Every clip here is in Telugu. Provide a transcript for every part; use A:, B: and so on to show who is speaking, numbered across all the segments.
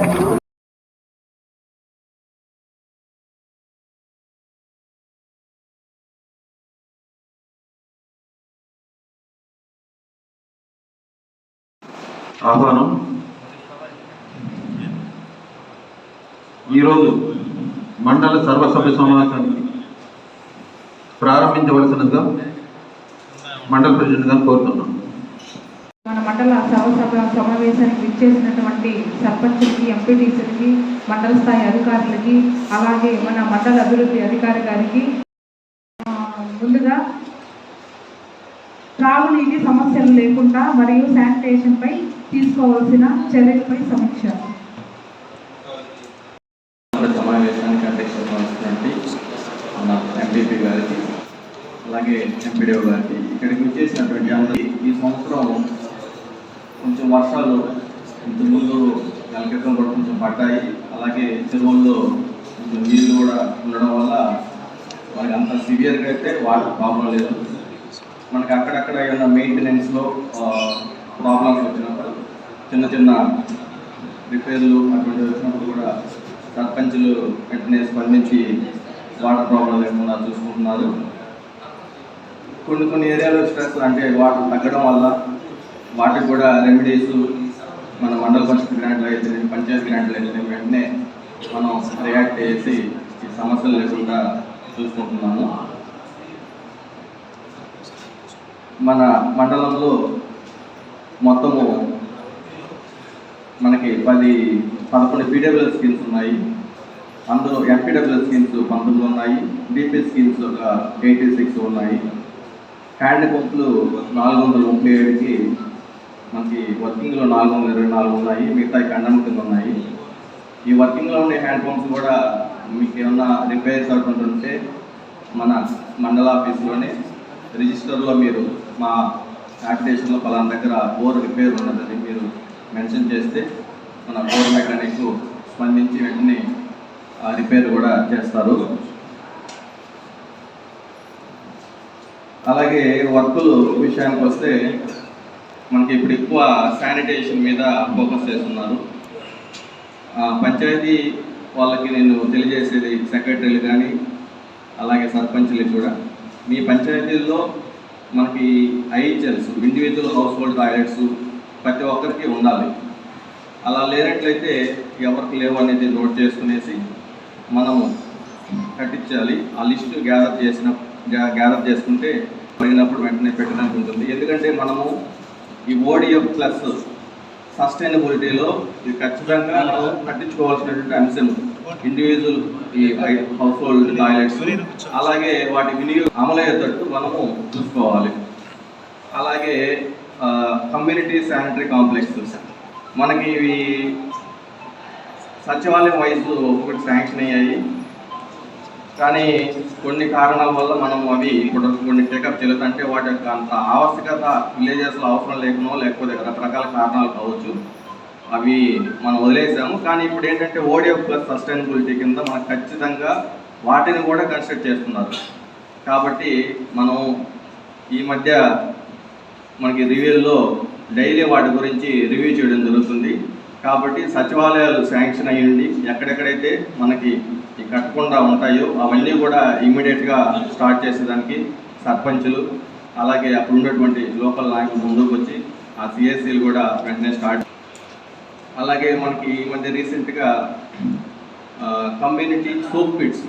A: ఆహ్వానం. ఈరోజు మండల సర్వసభ్య సమావేశాన్ని ప్రారంభించవలసినదిగా మండల ప్రెసిడెంట్ కోరుతున్నాను. కోరుతున్నాం
B: మండల సభ సమావేశానికి విచ్చేసినటువంటి సర్పంచులకి ఎంపీటీసీలకి మండల స్థాయి అధికారులకి అలాగే మన మండల అభివృద్ధి అధికారి గారికి ముందుగా త్రాగునీటి సమస్యలు లేకుండా మరియు శానిటేషన్పై తీసుకోవాల్సిన చర్యలపై సమీక్ష.
C: సమావేశానికి అధ్యక్షత మన ఎంపీపీ గారికి అలాగే ఎంపీడీఓ గారికి ఇక్కడికి వచ్చేసినటువంటి అందరి ఈ సంవత్సరం కొంచెం వర్షాలు ఇంతకుముందు నెల క్రితం కూడా కొంచెం పడ్డాయి. అలాగే చెరువుల్లో కొంచెం నీళ్ళు కూడా ఉండడం వల్ల మనకి అంత సివియర్గా అయితే వాటర్ ప్రాబ్లం లేదు. మనకి అక్కడక్కడ ఏమైనా మెయింటెనెన్స్లో ప్రాబ్లమ్స్ వచ్చినప్పుడు చిన్న చిన్న రిపేర్లు అటువంటి వచ్చినప్పుడు కూడా సర్పంచులు వెంటనే స్పందించి వాటర్ ప్రాబ్లం లేకుండా చూసుకుంటున్నారు. కొన్ని కొన్ని ఏరియాలో స్ట్రెస్ అంటే వాటర్ తగ్గడం వల్ల వాటికి కూడా రెమెడీస్ మన మండల పరిషత్ గ్రాంట్లు అయితే పంచాయతీ గ్రాంట్లు అయితే వెంటనే మనం రియాక్ట్ చేసి ఈ సమస్యలు లేకుండా చూసుకుంటున్నాము. మన మండలంలో మొత్తము మనకి పది పదకొండు పీడబ్ల్యూ స్కీమ్స్ ఉన్నాయి. అందులో ఎంపీడబ్ల్యూ స్కీమ్స్ పంతొమ్మిది ఉన్నాయి. డిపి స్కీమ్స్ ఒక ఎయిటీ సిక్స్ ఉన్నాయి. హ్యాండ్ పంపులు నాలుగు వందల ముప్పై ఏడుకి మనకి వర్కింగ్లో నాలుగు వందల ఇరవై నాలుగు ఉన్నాయి మిగతా కండమ్ కింద ఉన్నాయి. ఈ వర్కింగ్లో ఉండే హ్యాండ్ పంప్స్ కూడా మీకు ఏమన్నా రిపేర్స్ అటువంటి ఉంటే మన మండల ఆఫీస్లోనే రిజిస్టర్లో మీరు మా యాప్లికేషన్లో పలానా దగ్గర బోర్ రిపేర్ ఉన్నదని మీరు మెన్షన్ చేస్తే మన బోర్ మెకానిక్ స్పందించి వెంటనే ఆ రిపేర్ కూడా చేస్తారు. అలాగే వర్కులు విషయానికి వస్తే మనకి ఇప్పుడు ఎక్కువ శానిటేషన్ మీద ఫోకస్ చేస్తున్నారు. ఆ, పంచాయతీ వాళ్ళకి నేను తెలియజేసేది సెక్రటరీలు కానీ అలాగే సర్పంచ్లు కూడా. మీ పంచాయతీల్లో మనకి IHLs individual household toilets ప్రతి ఒక్కరికి ఉండాలి. అలా లేనట్లయితే ఎవరికి లేవు అనేది నోట్ చేసుకునేసి మనము కట్టించాలి. ఆ లిస్టు గ్యాదర్ చేసిన గ్యాదర్ చేసుకుంటే అడిగినప్పుడు వెంటనే పెట్టడానికి ఉంటుంది. ఎందుకంటే మనము ఈ ఓడిఎఫ్ ప్లస్ సస్టైనబిలిటీలో ఇది ఖచ్చితంగా పట్టించుకోవాల్సినటువంటి అంశం. ఇండివిజువల్ ఈ హౌస్ హోల్డ్ టాయిలెట్స్ అలాగే వాటి వినియోగం అమలయ్యేటట్టు మనము చూసుకోవాలి. అలాగే కమ్యూనిటీ శానిటరీ కాంప్లెక్స్ మనకి ఇవి సచివాలయం వయసు ఒకటి శాంక్షన్ అయ్యాయి. కానీ కొన్ని కారణాల వల్ల మనం అవి ఇప్పుడు కొన్ని టేకప్ చేయలేదు అంటే వాటి యొక్క అంత ఆవశ్యకత విలేజెస్లో అవసరం లేకనో లేకపోతే రకరకాల కారణాలు కావచ్చు. అవి మనం వదిలేసాము. కానీ ఇప్పుడు ఏంటంటే ఓడిఎఫ్ ప్లస్ సస్టైనబిలిటీ కింద మనకు ఖచ్చితంగా వాటిని కూడా కన్స్ట్రక్ట్ చేస్తున్నారు. కాబట్టి మనం ఈ మధ్య మనకి రివ్యూల్లో డైలీ వాటి గురించి రివ్యూ చేయడం జరుగుతుంది. కాబట్టి సచివాలయాలు శాంక్షన్ అయ్యండి ఎక్కడెక్కడైతే మనకి కట్టకుండా ఉంటాయో అవన్నీ కూడా ఇమ్మీడియట్గా స్టార్ట్ చేసేదానికి సర్పంచులు అలాగే అప్పుడు ఉన్నటువంటి లోకల్ నాయకులు ముందుకు వచ్చి ఆ సిఎస్సీలు కూడా వెంటనే స్టార్ట్ అలాగే మనకి ఈ మధ్య రీసెంట్గా community soap pits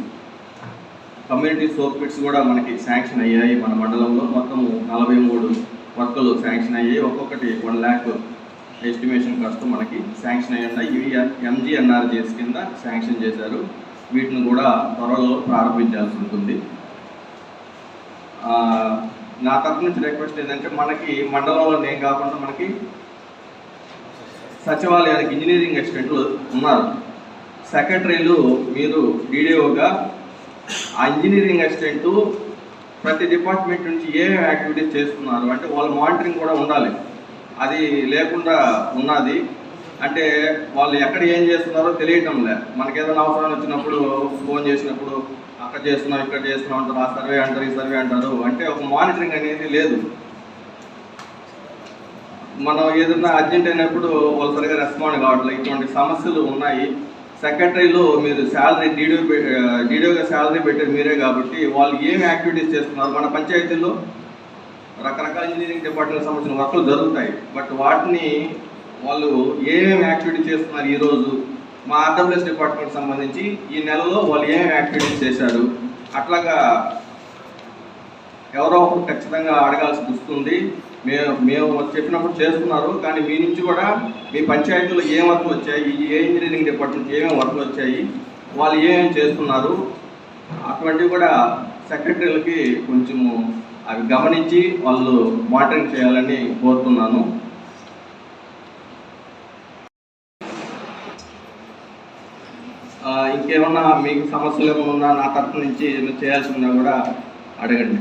C: community soap pits కూడా మనకి శాంక్షన్ అయ్యాయి మన మండలంలో. మొత్తం నలభై మూడు వర్కులు శాంక్షన్ అయ్యాయి. ఒక్కొక్కటి వన్ ల్యాక్ ఎస్టిమేషన్ ఖర్చు మనకి శాంక్షన్ అయ్యి ఉన్నాయి ఇవి ఎంజీఎన్ఆర్జీఎస్ కింద శాంక్షన్ చేశారు. వీటిని కూడా త్వరలో ప్రారంభించాల్సి ఉంటుంది. నా తరఫు నుంచి రిక్వెస్ట్ ఏంటంటే మనకి మండలంలో నేను కాకుండా మనకి సచివాలయానికి ఇంజనీరింగ్ అసిస్టెంట్లు ఉన్నారు. సెక్రటరీలు మీరు డీడీఓగా ఆ ఇంజనీరింగ్ అసిస్టెంట్ ప్రతి డిపార్ట్మెంట్ నుంచి ఏ యాక్టివిటీస్ చేస్తున్నారు అంటే వాళ్ళ మానిటరింగ్ కూడా ఉండాలి. అది లేకుండా ఉన్నది. అంటే వాళ్ళు ఎక్కడ ఏం చేస్తున్నారో తెలియటం లే మనకి ఏదైనా అవసరం వచ్చినప్పుడు ఫోన్ చేసినప్పుడు అక్కడ చేస్తున్నాం ఇక్కడ చేస్తున్నాం అంటారు ఆ సర్వే అంటారు ఈ సర్వే అంటారు అంటే ఒక మానిటరింగ్ అనేది లేదు. మనం ఏదైనా అర్జెంట్ అయినప్పుడు వాళ్ళు సరిగా రెస్పాండ్ కావట్లేదు. ఇటువంటి సమస్యలు ఉన్నాయి. సెక్రటరీలో మీరు శాలరీ డీడీ డీడీగా శాలరీ పెట్టేది మీరే కాబట్టి వాళ్ళు ఏమి యాక్టివిటీస్ చేస్తున్నారు? మన పంచాయతీల్లో రకరకాల ఇంజనీరింగ్ డిపార్ట్మెంట్ సంబంధించిన వర్క్లు జరుగుతాయి. బట్ వాటిని వాళ్ళు ఏమేమి యాక్టివిటీ చేస్తున్నారు ఈరోజు మా ఆర్డబ్ల్యూఎస్ డిపార్ట్మెంట్ సంబంధించి ఈ నెలలో వాళ్ళు ఏమేమి యాక్టివిటీస్ చేశారు? అట్లాగా ఎవరో ఒకరు ఖచ్చితంగా అడగాల్సి వస్తుంది మేము మేము చెప్పినప్పుడు చేస్తున్నారు కానీ మీ నుంచి కూడా మీ పంచాయతీలో ఏం వర్క్లు వచ్చాయి? ఏ ఇంజనీరింగ్ డిపార్ట్మెంట్ ఏమేమి వర్క్లు వచ్చాయి? వాళ్ళు ఏమేమి చేస్తున్నారు? అటువంటివి కూడా సెక్రటరీలకి కొంచెము అవి గమనించి వాళ్ళు మానిటరింగ్ చేయాలని కోరుతున్నాను. ఇంకేమన్నా మీకు సమస్యలు ఏమైనా ఉన్నా నా తరఫు నుంచి ఏమైనా చేయాల్సి ఉన్నా కూడా అడగండి.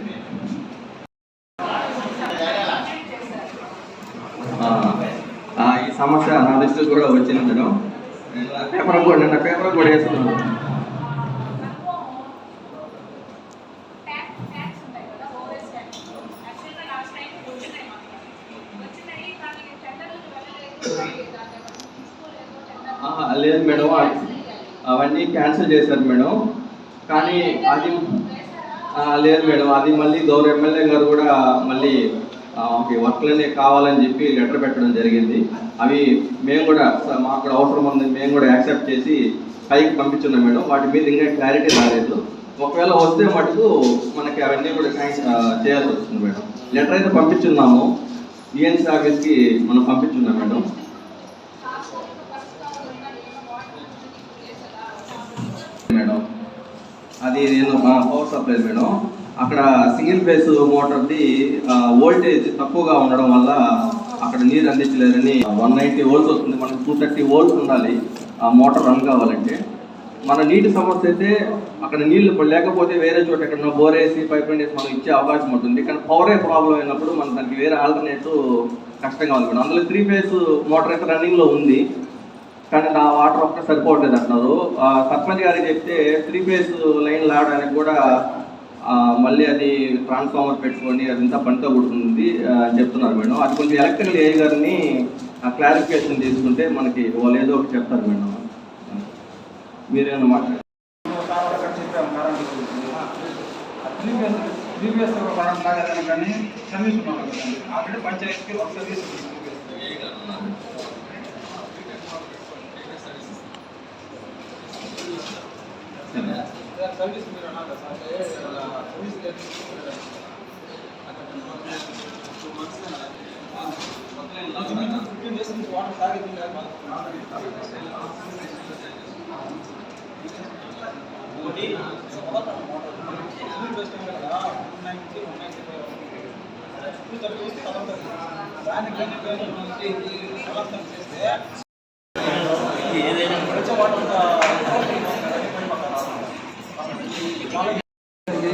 C: ఈ సమస్య నా దృష్టిలో కూడా వచ్చింది మేడం పేపర్ కూడా నిన్న పేపర్ కూడా వేసుకున్నాను లేదు మేడం అవన్నీ క్యాన్సిల్ చేశారు మేడం. కానీ అది లేదు మేడం అది మళ్ళీ గౌరవ ఎమ్మెల్యే గారు కూడా మళ్ళీ మాకు ఒక వర్క్లనే కావాలని చెప్పి లెటర్ పెట్టడం జరిగింది. అవి మేము కూడా మాకు అవసరం ఉంది మేము కూడా యాక్సెప్ట్ చేసి పైకి పంపించున్నాం మేడం. వాటి మీద ఇంకా క్లారిటీ రాలేదు. ఒకవేళ వస్తే మటుకు మనకి అవన్నీ కూడా క్యాన్సిల్ చేయాల్సి వస్తుంది మేడం. లెటర్ అయితే పంపించున్నాము. ఈఎన్సీ ఆఫీస్కి మనం పంపించున్నాం మేడం. అది నేను పవర్ సప్లై మేడం. అక్కడ సింగిల్ ఫేస్ మోటార్ది వోల్టేజ్ తక్కువగా ఉండడం వల్ల అక్కడ నీరు అందించలేదని వన్ నైంటీ వోల్ట్స్ వస్తుంది. మనకు టూ థర్టీ వోల్ట్స్ ఉండాలి ఆ మోటార్ రన్ కావాలంటే. మన నీటి సమస్య అయితే అక్కడ నీళ్ళు లేకపోతే వేరే చోట ఎక్కడ బోర్ వేసి పైప్ లైన్ వేసి మనం ఇచ్చే అవకాశం ఉంటుంది. కానీ పవరే ప్రాబ్లం అయినప్పుడు మనం దానికి వేరే ఆల్టర్నేటివ్ కష్టంగా ఉంది మేడం. అందులో త్రీ ఫేస్ మోటార్ అయితే రన్నింగ్లో ఉంది. కానీ నా వాటర్ ఒక్క సరిపోవట్లేదు అంటున్నారు. సర్పంచ్ గారికి చెప్తే త్రీ ఫేస్ లైన్ లాడడానికి కూడా మళ్ళీ అది ట్రాన్స్ఫార్మర్ పెట్టుకొని అదంతా పనితో కూడుతుంది అని చెప్తున్నారు మేడం. అది కొంచెం ఎలక్ట్రికల్ ఏ గారిని క్లారిఫికేషన్ తీసుకుంటే మనకి వాళ్ళు ఏదో ఒకటి చెప్తారు మేడం. మీరేమన్నా మాట్లాడారు
D: ప్రీవియస్ కానీ సర్వీస్ ఆల్రెడీ పంచాయతీకి ఒక సర్వీస్ ఉంది. సార్ సర్వీస్ మీరు అన్నారు కదా సార్ ఏ, ఆ, సర్వీస్ లేదు. టూ మంత్స్ ఫిఫ్టీన్ డేస్ నుంచి వాటర్ తాగేది లేదు మాకు.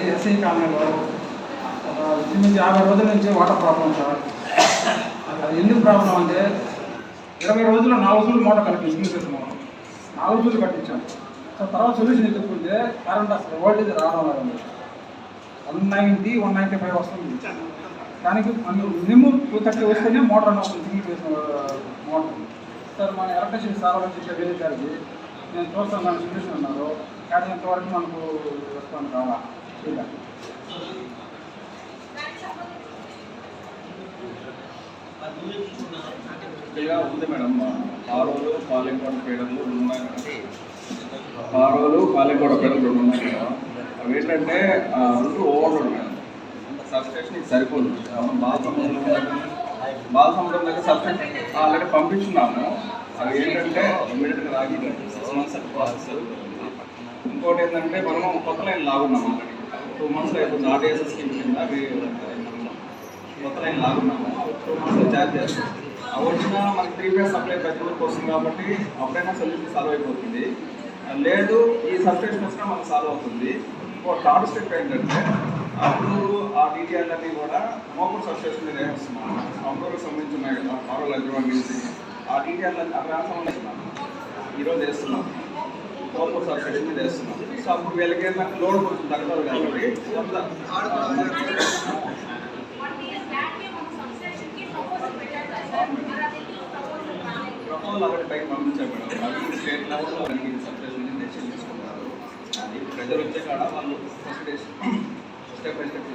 D: ఎస్ఐ కాలనీలో ఒక ఇంచుమించు యాభై రోజుల నుంచి వాటర్ ప్రాబ్లం సార్. అది ఎందుకు ప్రాబ్లం అంటే ఇరవై రోజుల్లో నాలుగు రోజులు మోటార్ కట్టించాం సింగిల్ మోటార్ నాలుగు రోజులు కట్టించాం. సార్ తర్వాత సొల్యూషన్ ఎత్తుకుంటే కరెంట్ అసలు వోల్టేజ్ రావడం లేదు one ninety one ninety five వస్తుంది. దానికి మినిమం టూ థర్టీ వస్తేనే మోటార్ అని వస్తుంది సింగిల్ ఫేస్ మోటార్. సార్ మన ఎలక్ట్రిషియన్ సార్ వచ్చి చెప్పే వేరే గారికి నేను చూస్తాను దాని సొల్యూషన్ అన్నారు. కానీ ఇంతవరకు మనకు రెస్పాన్స్ కావాలా చూడాలి
E: దానికి సంబంధించి
C: ఇలా ఉంది మేడం. పారోలు పాలెంకోట పీడలు రెండు ఉన్నాయి మేడం. పారోలు పాలెంకోట పీడలు రెండు ఉన్నాయి మేడం. అవి ఏంటంటే ఆ, రెండు ఓవర్లోడ్ మేడం సబ్స్టేషన్ సరిపోదు. మనం బాలసముద్రం దగ్గర బాలసముద్రం దగ్గర సబ్స్టేషన్ ఆల్రెడీ పంపించున్నాము. అవి ఏంటంటే ఇమీడియట్గా రాగి సిక్స్ మంత్స్ ప్రాసెస్ ఇంకోటి ఏంటంటే మనం కొత్త లైన్ లాగున్నాం ఆల్రెడీ. టూ మంత్స్ అయిపోతుంది స్కీమ్ కింద అవి కొత్త లైన్ లాగున్నాము ఛార్జ్ చేస్తాం అవి వచ్చినా మనకి త్రీ ఫేస్ సప్లై ప్రతి ఊరికి వస్తుంది కాబట్టి అప్పుడైనా సొల్యూషన్ సాల్వ్ అయిపోతుంది లేదు ఈ సబ్స్టేషన్ వచ్చినా మనకు సాల్వ్ అవుతుంది ఒక థర్డ్ స్టెప్ ఏంటంటే అప్పుడు ఆ డీటెయిల్ అన్నీ కూడా మోపూర్ సబ్స్టేషన్ మీద వేస్తున్నాము అమ్మూరుకు సంబంధించిన కదా ఆరో అగ్రిమెంట్ నుంచి ఆ డీటెయిల్ అక్కడ సంబంధించినాం ఈరోజు వేస్తున్నాం మోపూర్ సబ్స్టేషన్ మీద వేస్తున్నాం సో అప్పుడు వీళ్ళకి లోడ్ కొంచెం తగ్గదు కాబట్టి
E: ప్రపోజల్ పెట్టారు
C: పైకి పంపించారు మేడం. స్టేట్ లెవెల్లో అది ప్రెజర్ వచ్చే కాడ వాళ్ళు ఫస్ట్ స్టెప్ బై స్టెప్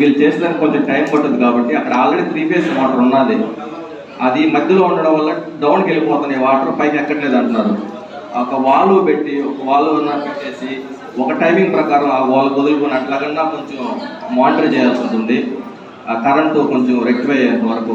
C: వీళ్ళు చేసడానికి కొంచెం టైం పడుతుంది కాబట్టి అక్కడ ఆల్రెడీ త్రీ ఫేస్ వాటర్ ఉన్నది. అది మధ్యలో ఉండడం వల్ల డౌన్కి వెళ్ళిపోతున్నాయి వాటర్ పైకి ఎక్కట్లేదు అంటున్నారు. ఒక వాల్వ్ పెట్టి ఒక వాల్వ్ పెట్టేసి ఒక టైమింగ్ ప్రకారం ఆ వాల్ వదులుకొని అట్లాగన్నా కొంచెం మానిటర్ చేయాల్సి ఉంటుంది. ఆ కరెంటు కొంచెం రెక్టిఫై అయ్యేంత వరకు.